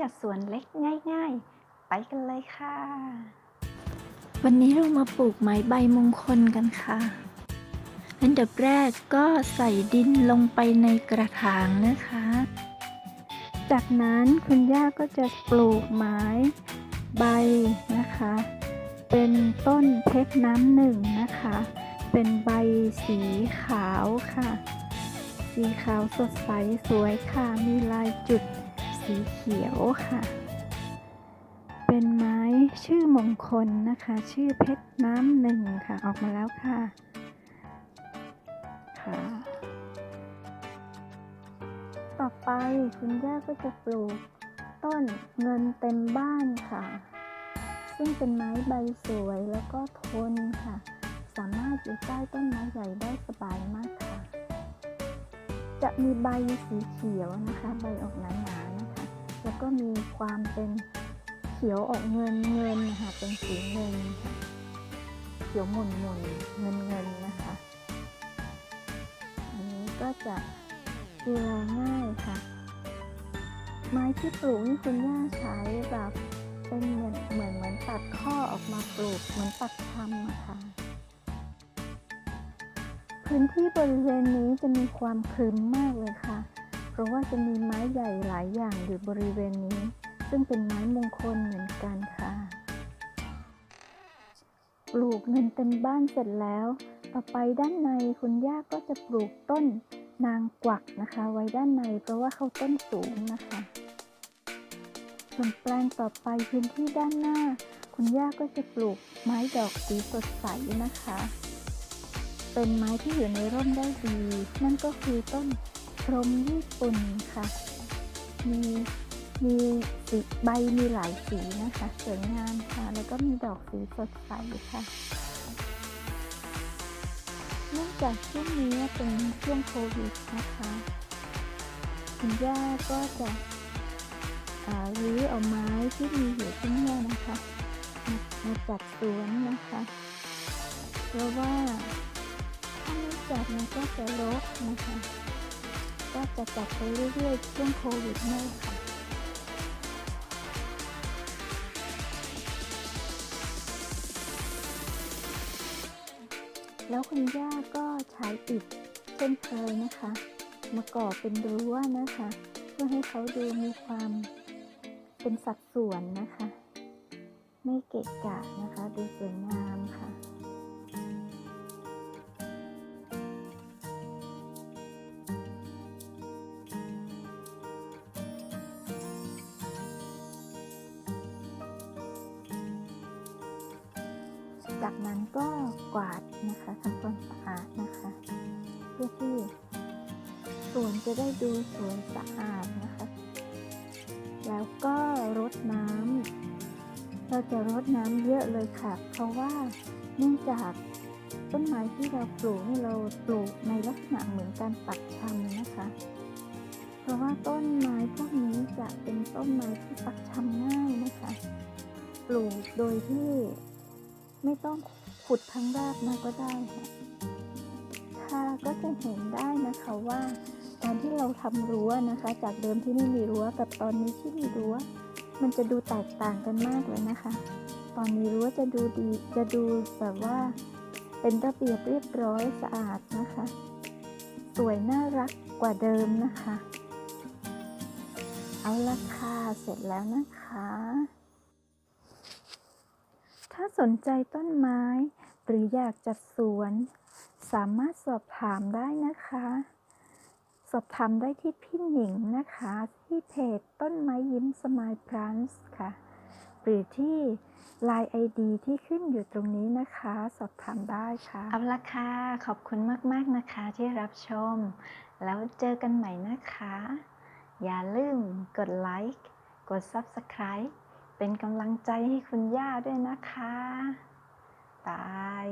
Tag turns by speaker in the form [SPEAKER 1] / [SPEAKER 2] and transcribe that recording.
[SPEAKER 1] จัดสวนเล็กง่าย ๆ ไปกันเลยค่ะ
[SPEAKER 2] วันนี้เรามาปลูกไม้ใบมงคลกันค่ะ อันดับแรกก็ใส่ดินลงไปในกระถางนะคะ จากนั้นคุณย่าก็จะปลูกไม้ใบนะคะ เป็นต้นเพชรน้ำหนึ่งนะคะ เป็นใบสีขาวค่ะ สีขาวสดใสสวยค่ะ มีลายจุด สีเขียวค่ะ เป็นไม้ชื่อมงคลนะคะ ชื่อเพชรน้ำหนึ่งค่ะ ออกมาแล้วค่ะค่ะ ต่อไปคุณย่าก็จะปลูกต้นเงินเต็มบ้านค่ะ ซึ่งเป็นไม้ใบสวยแล้วก็ทนค่ะ สามารถอยู่ใต้ต้นไม้ใหญ่ได้สบายมากค่ะ จะมีใบสีเขียวนะคะ ใบออกหนาๆ แล้วก็มีความเป็นเขียวออกเงินเงินนะคะเป็นสีเงินค่ะเขียวหม่นหม่นเงินเงินนะคะ อันนี้ก็จะดูแลง่ายค่ะ ไม้ที่ปลูกนี่คุณย่าใช้แบบเป็นเหมือนเหมือนเหมือนตัดข้อออกมาปลูกเหมือนตัดทำอะค่ะพื้นที่บริเวณนี้จะมีความครึ้มมากเลยค่ะ เพราะว่าจะมีไม้ใหญ่หลายอย่างอยู่บริเวณนี้ ซึ่งเป็นไม้มงคลเหมือนกันค่ะ ปลูกเงินเต็มบ้านเสร็จแล้ว ต่อไปด้านในคุณย่าก็จะปลูกต้นนางกวักนะคะ ไว้ด้านในเพราะว่าเขาต้นสูงนะคะส่วนแปลงต่อไปพื้นที่ด้านหน้า คุณย่าก็จะปลูกไม้ดอกสีสดใสนะคะ เป็นไม้ที่อยู่ในร่มได้ดี นั่นก็คือต้น พรมญี่ปุ่นค่ะ มีมีสีใบมีหลายสีนะคะ สวยงามค่ะ แล้วก็มีดอกสีสดใสค่ะเนื่องจากช่วงนี้เป็นช่วงโควิดนะคะคุณย่าก็จะรื้อเอาไม้ที่มีอยู่ที่นี่นะคะมามาจัดสวนนะคะ เพราะว่าถ้าไม่จัดมันก็จะรกนะคะ จะจัดไปเรื่อยๆช่วงโควิดนี่ค่ะแล้วคุณย่าก็ใช้อิฐเช่นเคยนะคะ มาก่อเป็นรั้วนะคะ เพื่อให้เขาดูมีความเป็นสัดส่วนนะคะ ไม่เกะกะนะคะ ดูสวยงามค่ะ จากนั้นก็กวาดนะคะทำความสะอาดนะคะ เพื่อที่สวนจะได้ดูสวยสะอาดนะคะ แล้วก็รดน้ำเราจะรดน้ำเยอะเลยค่ะ เพราะว่าเนื่องจากต้นไม้ที่เราปลูกนี่เราปลูกในลักษณะเหมือนการปักชำนะคะ เพราะว่าต้นไม้พวกนี้จะเป็นต้นไม้ที่ปักชำง่ายนะคะ ปลูกโดยที่ ไม่ต้องขุดทั้งรากมาก็ได้ค่ะค่ะก็จะเห็นได้นะคะว่าตอนที่เราทำรั้วนะคะ จากเดิมที่ไม่มีรั้วกับตอนนี้ที่มีรั้ว มันจะดูแตกต่างกันมากเลยนะคะ ตอนมีรั้วจะดูดีจะดูแบบว่า เป็นระเบียบเรียบร้อยสะอาดนะคะ สวยน่ารักกว่าเดิมนะคะ เอาละค่ะเสร็จแล้วนะคะ สนใจต้นไม้ หรืออยากจัดสวน สามารถสอบถามได้นะคะ สอบถามได้ที่พี่หนิงนะคะ ที่เพจต้นไม้ยิ้มสมายพลันส์ค่ะ หรือที่ Line ID ที่ขึ้นอยู่ตรงนี้นะคะ สอบถามได้ค่ะ
[SPEAKER 1] เอาละค่ะ ขอบคุณมาก ๆ นะคะที่รับชม แล้วเจอกันใหม่นะคะ อย่าลืมกดไลค์ กด Subscribe เป็นกำลังใจให้คุณย่าด้วยนะคะ บาย